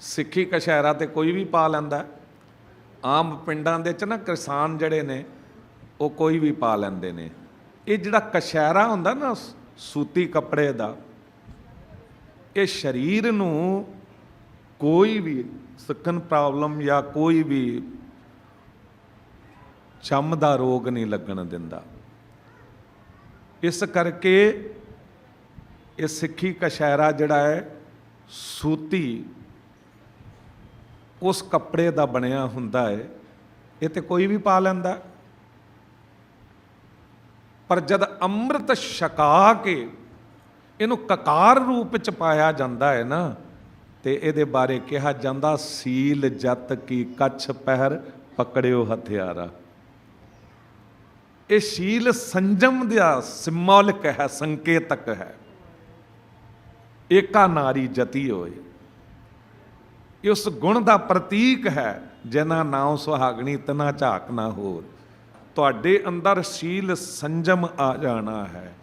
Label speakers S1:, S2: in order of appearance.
S1: ਸਿੱਖੀ ਕਸ਼ਹਿਰਾ ਤੇ ਕੋਈ ਵੀ ਪਾ ਲੈਂਦਾ, ਆਮ ਪਿੰਡਾਂ ਦੇ ਚ ਨਾ ਕਿਸਾਨ ਜਿਹੜੇ ਨੇ, ਉਹ ਕੋਈ ਵੀ ਪਾ ਲੈਂਦੇ ਨੇ। ਇਹ ਜਿਹੜਾ ਕਸ਼ਹਿਰਾ ਹੁੰਦਾ ਨਾ ਸੂਤੀ ਕੱਪੜੇ ਦਾ, ਇਹ ਸਰੀਰ ਨੂੰ ਕੋਈ ਵੀ ਸਕਿਨ ਪ੍ਰੋਬਲਮ ਜਾਂ ਕੋਈ ਵੀ ਚੰਮ ਦਾ ਰੋਗ ਨਹੀਂ ਲੱਗਣ ਦਿੰਦਾ। ਇਸ ਕਰਕੇ ਇਹ ਸਿੱਖੀ ਕਸ਼ਹਿਰਾ ਜਿਹੜਾ ਹੈ, ਸੂਤੀ ਉਸ ਕੱਪੜੇ ਦਾ ਬਣਿਆ ਹੁੰਦਾ ਹੈ ਇਹ ਤੇ ਕੋਈ ਵੀ ਪਾ ਲੈਂਦਾ। ਪਰ ਜਦ ਅੰਮ੍ਰਿਤ ਛਕਾ ਕੇ ਇਹਨੂੰ ਕਕਾਰ ਰੂਪ ਚ ਪਾਇਆ ਜਾਂਦਾ ਹੈ ਨਾ, ਤੇ ਇਹਦੇ ਬਾਰੇ ਕਿਹਾ ਜਾਂਦਾ, ਸੀਲ ਜਤ ਕੀ ਕੱਛ ਪਹਿਰ ਪਕੜਿਓ ਹਥਿਆਰਾ। ਇਹ ਸ਼ੀਲ ਸੰਜਮ ਦਾ ਸਿੰਬੋਲਿਕ ਹੈ, ਸੰਕੇਤਕ ਹੈ। ਏਕਾ ਨਾਰੀ ਜਤੀ ਹੋਏ। ਇਹ ਉਸ ਗੁਣ ਦਾ ਪ੍ਰਤੀਕ ਹੈ ਜਿਨਾ ਨਾਉ ਸੁਹਾਗਣੀ ਤਨਾ ਝਾਕ ਨਾ ਹੋਰ। ਤੁਹਾਡੇ ਅੰਦਰ ਸ਼ੀਲ ਸੰਜਮ ਆ ਜਾਣਾ ਹੈ।